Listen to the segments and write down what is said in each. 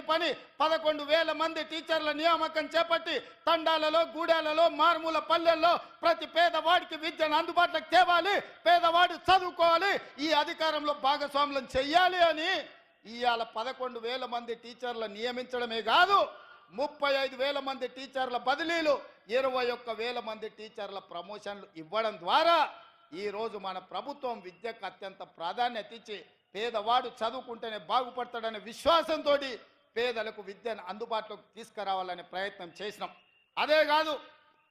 చేయని పని పదకొండు వేల మంది టీచర్ల నియామకం చేపట్టి తండాలలో గూడాలలో మారుమూల పల్లెల్లో ప్రతి పేదవాడికి విద్యను అందుబాటులోకి తేవాలి పేదవాడు చదువుకోవాలి ఈ అధికారంలో భాగస్వాములను చెయ్యాలి అని ఇవాళ పదకొండు వేల మంది టీచర్లు నియమించడమే కాదు ముప్పై ఐదు వేల మంది టీచర్ల బదిలీలు ఇరవై ఒక్క వేల మంది టీచర్ల ప్రమోషన్లు ఇవ్వడం ద్వారా ఈరోజు మన ప్రభుత్వం విద్యకు అత్యంత ప్రాధాన్యత ఇచ్చి పేదవాడు చదువుకుంటేనే బాగుపడతాడనే విశ్వాసంతో పేదలకు విద్యను అందుబాటులోకి తీసుకురావాలనే ప్రయత్నం చేసినాం. అదే కాదు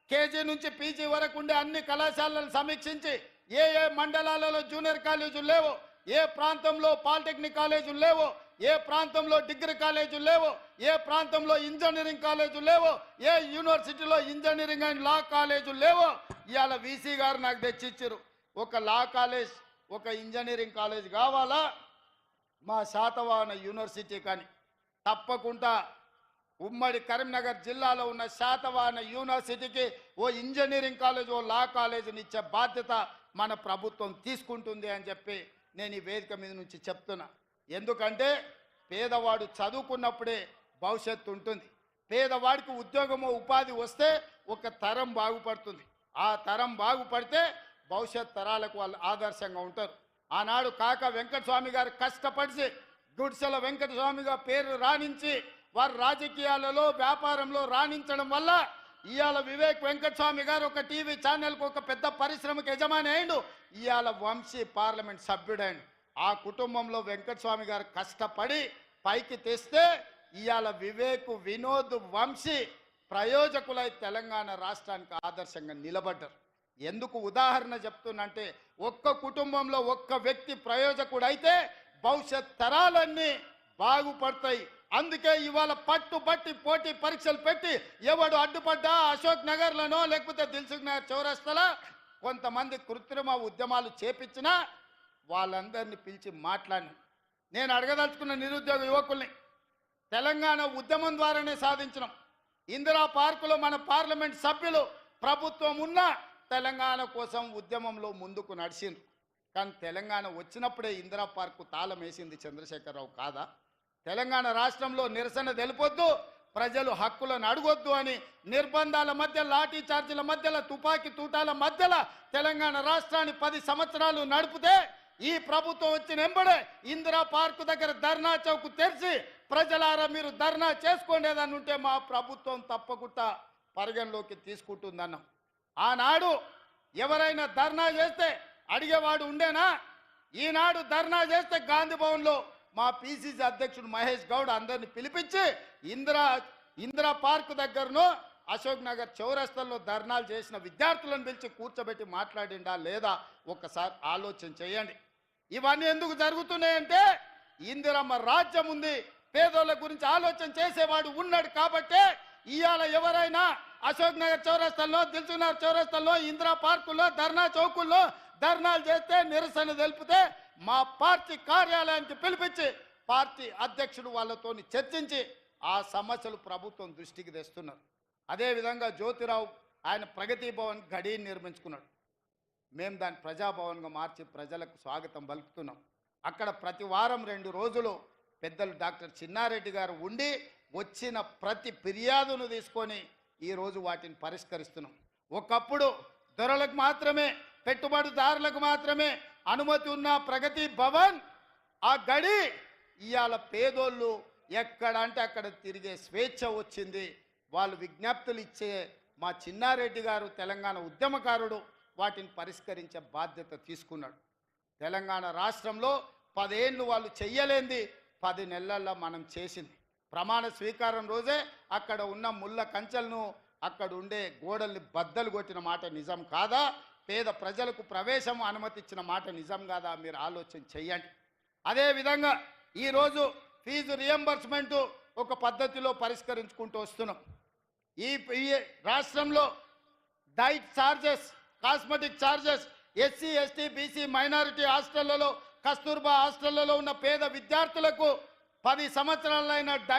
కేజీ నుంచి పీజీ వరకు ఉండే అన్ని కళాశాలలను సమీక్షించి ఏ ఏ మండలాలలో జూనియర్ కాలేజీలు లేవో ఏ ప్రాంతంలో పాలిటెక్నిక్ కాలేజీలు లేవో ఏ ప్రాంతంలో డిగ్రీ కాలేజీలు లేవో ఏ ప్రాంతంలో ఇంజనీరింగ్ కాలేజీలు లేవో ఏ యూనివర్సిటీలో ఇంజనీరింగ్ అండ్ లా కాలేజీలు లేవో ఇవాళ వీసీ గారు నాకు తెచ్చిచ్చారు. ఒక లా కాలేజ్ ఒక ఇంజనీరింగ్ కాలేజ్ కావాలా? మా శాతవాహన యూనివర్సిటీ కానీ తప్పకుండా ఉమ్మడి కరీంనగర్ జిల్లాలో ఉన్న శాతవాహన యూనివర్సిటీకి ఓ ఇంజనీరింగ్ కాలేజ్ ఓ లా కాలేజీని ఇచ్చే బాధ్యత మన ప్రభుత్వం తీసుకుంటుంది అని చెప్పి నేను ఈ వేదిక మీద నుంచి చెప్తున్నా. ఎందుకంటే పేదవాడు చదువుకున్నప్పుడే భవిష్యత్తు ఉంటుంది. పేదవాడికి ఉద్యోగము ఉపాధి వస్తే ఒక తరం బాగుపడుతుంది. ఆ తరం బాగుపడితే భవిష్యత్ తరాలకు వాళ్ళు ఆదర్శంగా ఉంటారు. ఆనాడు కాక వెంకటస్వామి గారు కష్టపడిచి గుడిసెల వెంకటస్వామిగా పేరు రాణించి వారు రాజకీయాలలో వ్యాపారంలో రాణించడం వల్ల ఇవాళ వివేక్ వెంకటస్వామి గారు ఒక టీవీ ఛానల్కు ఒక పెద్ద పరిశ్రమకు యజమాని అయిండు ఇవాళ వంశీ పార్లమెంట్ సభ్యుడైండు. ఆ కుటుంబంలో వెంకటస్వామి గారు కష్టపడి పైకి తెస్తే ఇవాళ వివేక్ వినోద్ వంశీ ప్రయోజకులై తెలంగాణ రాష్ట్రానికి ఆదర్శంగా నిలబడ్డారు. ఎందుకు ఉదాహరణ చెప్తున్నంటే ఒక్క కుటుంబంలో ఒక్క వ్యక్తి ప్రయోజకుడైతే భవిష్యత్ తరాలన్నీ బాగుపడతాయి. అందుకే ఇవాళ పట్టుబట్టి పోటీ పరీక్షలు పెట్టి ఎవడు అడ్డుపడ్డా అశోక్ నగర్లోనో లేకపోతే దిల్సుఖ్ నగర్ చౌరస్తలో కొంతమంది కృత్రిమ ఉద్యమాలు చేపించినా వాళ్ళందరినీ పిలిచి మాట్లాడిన. నేను అడగదలుచుకున్న నిరుద్యోగ యువకుల్ని తెలంగాణ ఉద్యమం ద్వారానే సాధించినాం. ఇందిరా పార్కులో మన పార్లమెంట్ సభ్యులు ప్రభుత్వం ఉన్న తెలంగాణ కోసం ఉద్యమంలో ముందుకు నడిచిండ్రు. కానీ తెలంగాణ వచ్చినప్పుడే ఇందిరా పార్కు తాళం వేసింది చంద్రశేఖరరావు కాదా? తెలంగాణ రాష్ట్రంలో నిరసన తెలిపొద్దు ప్రజలు హక్కులను అడగొద్దు అని నిర్బంధాల మధ్య లాఠీ చార్జీల మధ్యలో తుపాకీ తూటాల మధ్యలో తెలంగాణ రాష్ట్రాన్ని పది సంవత్సరాలు నడిపితే ఈ ప్రభుత్వం వచ్చిన ఎంబడే ఇందిరా పార్కు దగ్గర ధర్నా చౌక్ తెరిచి ప్రజలారా మీరు ధర్నా చేసుకోండేదని ఉంటే మా ప్రభుత్వం తప్పకుండా పరిగణలోకి తీసుకుంటుందన్నాం. ఆనాడు ఎవరైనా ధర్నా చేస్తే అడిగేవాడు ఉండేనా? ఈనాడు ధర్నా చేస్తే గాంధీ భవన్లో మా పిసిసి అధ్యక్షుడు మహేష్ గౌడ్ అందరిని పిలిపించి ఇందిరా ఇందిరా పార్క్ దగ్గరను అశోక్ నగర్ చౌరస్తల్లో ధర్నాలు చేసిన విద్యార్థులను పిలిచి కూర్చోబెట్టి మాట్లాడిండా లేదా? ఒక్కసారి ఆలోచన చేయండి. ఇవన్నీ ఎందుకు జరుగుతున్నాయంటే ఇందిరమ్మ రాజ్యం ఉంది పేదోళ్ళ గురించి ఆలోచన చేసేవాడు ఉన్నాడు కాబట్టే ఇవాళ ఎవరైనా అశోక్ నగర్ చౌరస్తల్లో దిల్సుఖ్ చౌరస్తల్లో ఇందిరా పార్కుల్లో ధర్నా చౌకుల్లో ధర్నాలు చేస్తే నిరసన తెలిపితే మా పార్టీ కార్యాలయానికి పిలిపించి పార్టీ అధ్యక్షుడు వాళ్ళతో చర్చించి ఆ సమస్యలు ప్రభుత్వం దృష్టికి తెస్తున్నారు. అదేవిధంగా జ్యోతిరావు ఆయన ప్రగతి భవన్ గడి నిర్మించుకున్నాడు. మేము దాన్ని ప్రజాభవన్గా మార్చి ప్రజలకు స్వాగతం పలుకుతున్నాం. అక్కడ ప్రతి వారం రెండు రోజులు పెద్దలు డాక్టర్ చిన్నారెడ్డి గారు ఉండి వచ్చిన ప్రతి ఫిర్యాదును తీసుకొని ఈరోజు వాటిని పరిష్కరిస్తున్నాం. ఒకప్పుడు దొరలకు మాత్రమే పెట్టుబడిదారులకు మాత్రమే అనుమతి ఉన్న ప్రగతి భవన్ ఆ గడి ఇవాళ పేదోళ్ళు ఎక్కడ అంటే అక్కడ తిరిగే స్వేచ్ఛ వచ్చింది. వాళ్ళు విజ్ఞప్తులు ఇచ్చే మా చిన్నారెడ్డి గారు తెలంగాణ ఉద్యమకారుడు వాటిని పరిష్కరించే బాధ్యత తీసుకున్నాడు. తెలంగాణ రాష్ట్రంలో పదేళ్ళు వాళ్ళు చెయ్యలేంది. పది నెలల్లో మనం చేసింది. ప్రమాణ స్వీకారం రోజే అక్కడ ఉన్న ముళ్ళ కంచెలను అక్కడ ఉండే గోడల్ని బద్దలు కొట్టిన మాట నిజం కాదా? పేద ప్రజలకు ప్రవేశం అనుమతించిన మాట నిజం కాదా? మీరు ఆలోచన చెయ్యండి. అదేవిధంగా ఈరోజు ఫీజు రియంబర్స్మెంట్ ఒక పద్ధతిలో పరిష్కరించుకుంటూ వస్తున్నాం. ఈ ఈ రాష్ట్రంలో diet charges cosmetic charges SC ST BC minority హాస్టళ్ళలో Kasturba హాస్టళ్ళలో ఉన్న పేద విద్యార్థులకు పది సంవత్సరాలైన